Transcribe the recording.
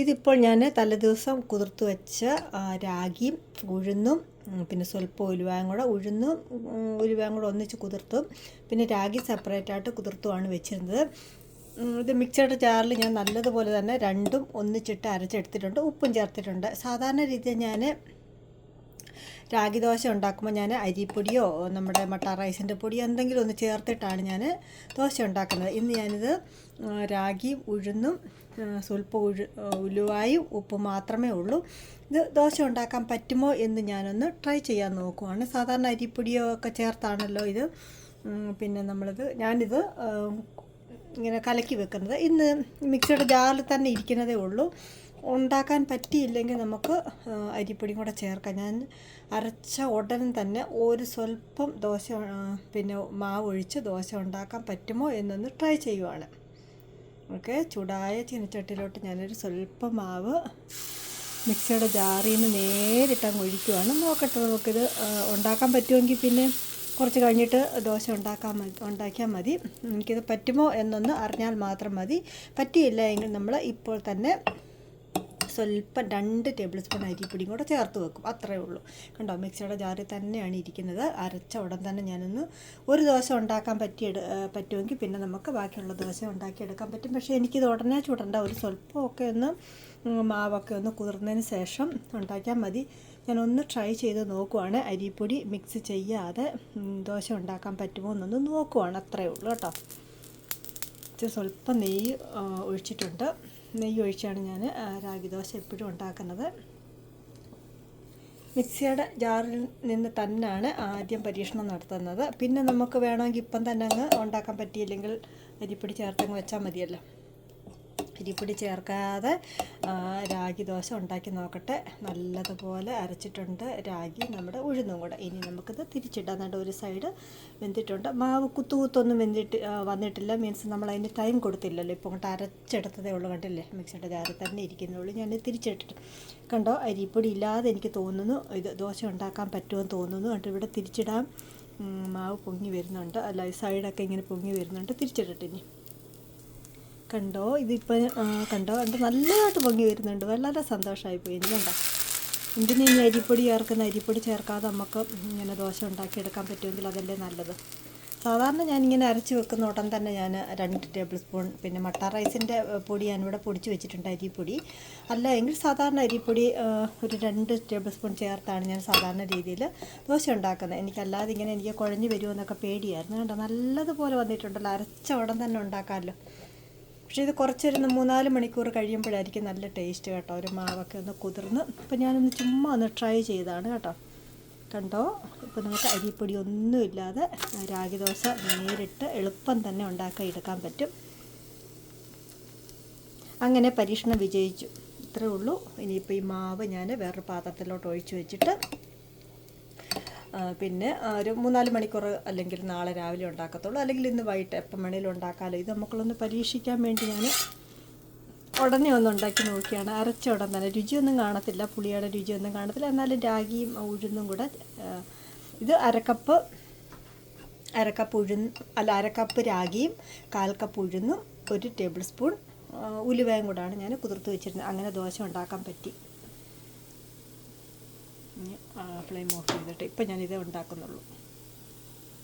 ഇതിപ്പോൾ ഞാൻ തലേദിവസം കുതിർത്ത് വെച്ച രാഗിയും ഉഴുന്നും പിന്നെ സ്വല്പം ഉലുവായും കൂടെ ഉഴുന്നും ഉലുവായും കൂടെ ഒന്നിച്ച് കുതിർത്തും. പിന്നെ രാഗി സെപ്പറേറ്റ് ആയിട്ട് കുതിർത്തുമാണ് വെച്ചിരുന്നത്. ഇത് മിക്സഡ് ജാറിൽ ഞാൻ നല്ലതുപോലെ തന്നെ രണ്ടും ഒന്നിച്ചിട്ട് അരച്ചെടുത്തിട്ടുണ്ട്. ഉപ്പും ചേർത്തിട്ടുണ്ട്. സാധാരണ രീതിയിൽ ഞാൻ രാഗി ദോശ ഉണ്ടാക്കുമ്പോൾ ഞാൻ അരിപ്പൊടിയോ നമ്മുടെ മട്ട റൈസിന്റെ പൊടിയോ എന്തെങ്കിലും ഒന്ന് ചേർത്തിട്ടാണ് ഞാൻ ദോശ ഉണ്ടാക്കുന്നത്. ഇന്ന് ഞാനിത് രാഗിയും ഉഴുന്നും സ്വല്പം ഉഴു ഉലുവായും ഉപ്പ് മാത്രമേ ഉള്ളൂ. ഇത് ദോശ ഉണ്ടാക്കാൻ പറ്റുമോ എന്ന് ഞാനൊന്ന് ട്രൈ ചെയ്യാൻ നോക്കുവാണ്. സാധാരണ അരിപ്പൊടിയോ ഒക്കെ ചേർത്താണല്ലോ ഇത്. പിന്നെ നമ്മളിത് ഞാനിത് ഇങ്ങനെ കലക്കി വെക്കുന്നത്. ഇന്ന് മിക്സിയുടെ ജാറിൽ തന്നെ ഇരിക്കുന്നതേ ഉള്ളൂ. ഉണ്ടാക്കാൻ പറ്റിയില്ലെങ്കിൽ നമുക്ക് അരിപ്പൊടിയും കൂടെ ചേർക്കാം. ഞാൻ അരച്ച ഉടൻ തന്നെ ഒരു സ്വല്പം ദോശ പിന്നെ മാവ് ഒഴിച്ച് ദോശ ഉണ്ടാക്കാൻ പറ്റുമോ എന്നൊന്ന് ട്രൈ ചെയ്യുവാണ്. ഓക്കെ ചൂടായ ചീനച്ചട്ടിയിലോട്ട് ഞാനൊരു സ്വല്പം മാവ് മിക്സിയുടെ ജാറിൽ നിന്ന് നേരിട്ട് അങ്ങ് ഒഴിക്കുവാണ്. നോക്കട്ടെ നമുക്കിത് ഉണ്ടാക്കാൻ പറ്റുമെങ്കിൽ പിന്നെ കുറച്ച് കഴിഞ്ഞിട്ട് ദോശ ഉണ്ടാക്കാൻ മതി ഉണ്ടാക്കിയാൽ മതി. എനിക്കിത് പറ്റുമോ എന്നൊന്ന് അറിഞ്ഞാൽ മാത്രം മതി. പറ്റിയില്ല എങ്കിൽ നമ്മൾ ഇപ്പോൾ തന്നെ സ്വല്പം രണ്ട് ടേബിൾ സ്പൂൺ അരിപ്പൊടിയും കൂടെ ചേർത്ത് വെക്കും. അത്രയേ ഉള്ളൂ. കണ്ടോ? മിക്സിയുടെ ജാറിൽ തന്നെയാണ് ഇരിക്കുന്നത്. അരച്ച ഉടൻ തന്നെ ഞാനൊന്ന് ഒരു ദോശ ഉണ്ടാക്കാൻ പറ്റിയ പറ്റുമെങ്കിൽ പിന്നെ നമുക്ക് ബാക്കിയുള്ള ദോശ ഉണ്ടാക്കിയെടുക്കാൻ പറ്റും. പക്ഷേ എനിക്കിത് ഉടനെ ചുടണ്ട. ഒരു സ്വല്പമൊക്കെ ഒന്ന് മാവൊക്കെ ഒന്ന് കുതിർന്നതിന് ശേഷം ഉണ്ടാക്കിയാൽ മതി. ഞാനൊന്ന് ട്രൈ ചെയ്ത് നോക്കുവാണ്. അരിപ്പൊടി മിക്സ് ചെയ്യാതെ ദോശ ഉണ്ടാക്കാൻ പറ്റുമോ എന്നൊന്ന് നോക്കുവാണ്. അത്രയേ ഉള്ളൂ കേട്ടോ. സ്വല്പം നെയ്യ് ഒഴിച്ചിട്ടുണ്ട്. നെയ്യ് ഒഴിച്ചാണ് ഞാൻ രാഗി ദോശ എപ്പോഴും ഉണ്ടാക്കുന്നത്. മിക്സിയുടെ ജാറിൽ നിന്ന് തന്നെയാണ് ആദ്യം പരീക്ഷണം നടത്തുന്നത്. പിന്നെ നമുക്ക് വേണമെങ്കിൽ ഇപ്പം തന്നെ അങ്ങ് ഉണ്ടാക്കാൻ പറ്റിയില്ലെങ്കിൽ അരിപ്പൊടി ചേർത്തങ്ങ് വെച്ചാൽ മതിയല്ലോ. അരിപ്പൊടി ചേർക്കാതെ രാഗി ദോശ ഉണ്ടാക്കി നോക്കട്ടെ. നല്ലതുപോലെ അരച്ചിട്ടുണ്ട് രാഗി നമ്മുടെ ഉഴുന്നും കൂടെ. ഇനി നമുക്കിത് തിരിച്ചിടാം. എന്നിട്ട് ഒരു സൈഡ് വെന്തിട്ടുണ്ട്. മാവ് കുത്തു കുത്തൊന്നും വെന്തിട്ട് വന്നിട്ടില്ല. മീൻസ് നമ്മൾ അതിന് ടൈം കൊടുത്തില്ലല്ലോ. ഇപ്പോൾ അങ്ങോട്ട് അരച്ചെടുത്തതേ ഉള്ളൂ. കണ്ടില്ലേ? മിക്സിയുടെ ജാറിൽ തന്നെ ഇരിക്കുന്നുള്ളൂ ഞാൻ തിരിച്ചിട്ടിട്ട്. കണ്ടോ? അരിപ്പൊടി ഇല്ലാതെ എനിക്ക് തോന്നുന്നു. ഇത് ദോശ ഉണ്ടാക്കാൻ പറ്റുമെന്ന് തോന്നുന്നു. എന്നിട്ട് ഇവിടെ തിരിച്ചിടാം. മാവ് പൊങ്ങി വരുന്നുണ്ട്. അല്ല സൈഡൊക്കെ ഇങ്ങനെ പൊങ്ങി വരുന്നുണ്ട്. തിരിച്ചിട്ടിട്ടിനി കണ്ടോ? ഇതിപ്പോൾ കണ്ടോ? കണ്ടോ? നല്ലതായിട്ട് പൊങ്ങി വരുന്നുണ്ട്. വളരെ സന്തോഷമായിപ്പോയി എനിക്ക് കണ്ടോ? എന്തിനു ഇനി അരിപ്പൊടി ചേർക്കുന്ന? അരിപ്പൊടി ചേർക്കാതെ നമുക്ക് ഇങ്ങനെ ദോശ ഉണ്ടാക്കിയെടുക്കാൻ പറ്റുമെങ്കിൽ അതല്ലേ നല്ലത്. സാധാരണ ഞാനിങ്ങനെ അരച്ച് വെക്കുന്ന ഉടൻ തന്നെ ഞാൻ രണ്ട് ടേബിൾ സ്പൂൺ പിന്നെ മട്ട റൈസിന്റെ പൊടി ഞാനിവിടെ പൊടിച്ച് വെച്ചിട്ടുണ്ട് അരിപ്പൊടി. അല്ല എങ്കിൽ സാധാരണ അരിപ്പൊടി ഒരു രണ്ട് ടേബിൾ സ്പൂൺ ചേർത്താണ് ഞാൻ സാധാരണ രീതിയിൽ ദോശ ഉണ്ടാക്കുന്നത്. എനിക്കല്ലാതെ ഇങ്ങനെ എനിക്ക് കുഴഞ്ഞ് വരുമെന്നൊക്കെ പേടിയായിരുന്നു. കേട്ടോ നല്ലതുപോലെ വന്നിട്ടുണ്ടല്ലോ. അരച്ച ഉടൻ തന്നെ ഉണ്ടാക്കാമല്ലോ. പക്ഷേ ഇത് കുറച്ചൊരു മൂന്നാൽ മണിക്കൂർ കഴിയുമ്പോഴായിരിക്കും നല്ല ടേസ്റ്റ് കേട്ടോ. ഒരു മാവൊക്കെ ഒന്ന് കുതിർന്ന്. ഇപ്പം ഞാനൊന്ന് ചുമ്മാ ഒന്ന് ട്രൈ ചെയ്താണ് കേട്ടോ. കണ്ടോ? ഇപ്പോൾ നമുക്ക് അരിപ്പൊടി ഒന്നുമില്ലാതെ രാഗി ദോശ നേരിട്ട് എളുപ്പം തന്നെ ഉണ്ടാക്കി എടുക്കാൻ പറ്റും. അങ്ങനെ പരീക്ഷണം വിജയിച്ചു. ഇത്രേ ഉള്ളൂ. ഇനിയിപ്പോൾ ഈ മാവ് ഞാൻ വേറൊരു പാത്രത്തിലോട്ട് ഒഴിച്ചു വെച്ചിട്ട് പിന്നെ ഒരു മൂന്നാൽ മണിക്കൂർ അല്ലെങ്കിൽ നാളെ രാവിലെ ഉണ്ടാക്കത്തുള്ളൂ. അല്ലെങ്കിൽ ഇന്ന് വൈകിട്ട് എപ്പം വേണേലും ഉണ്ടാക്കാമല്ലോ ഇത് നമുക്കുള്ളൊന്ന് പരീക്ഷിക്കാൻ വേണ്ടി ഞാൻ ഉടനെ ഒന്ന് ഉണ്ടാക്കി നോക്കിയാണ്. അരച്ച ഉടൻ തന്നെ. രുചിയൊന്നും കാണത്തില്ല. പുളിയുടെ രുചിയൊന്നും കാണത്തില്ല. എന്നാലും രാഗിയും ഉഴുന്നും കൂടെ ഇത് അരക്കപ്പ് അരക്കപ്പ് ഉഴുന്ന് അല്ല അരക്കപ്പ് രാഗിയും കാൽ കപ്പ് ഉഴുന്നും ഒരു ടേബിൾ സ്പൂൺ ഉലുവയും കൂടാണ് ഞാൻ കുതിർത്ത് വെച്ചിരുന്നത്. അങ്ങനെ ദോശ ഉണ്ടാക്കാൻ പറ്റി. ഫ്ലെയിം ഓഫ് ചെയ്തിട്ട് ഇപ്പം ഞാനിതേ ഉണ്ടാക്കുന്നുള്ളൂ.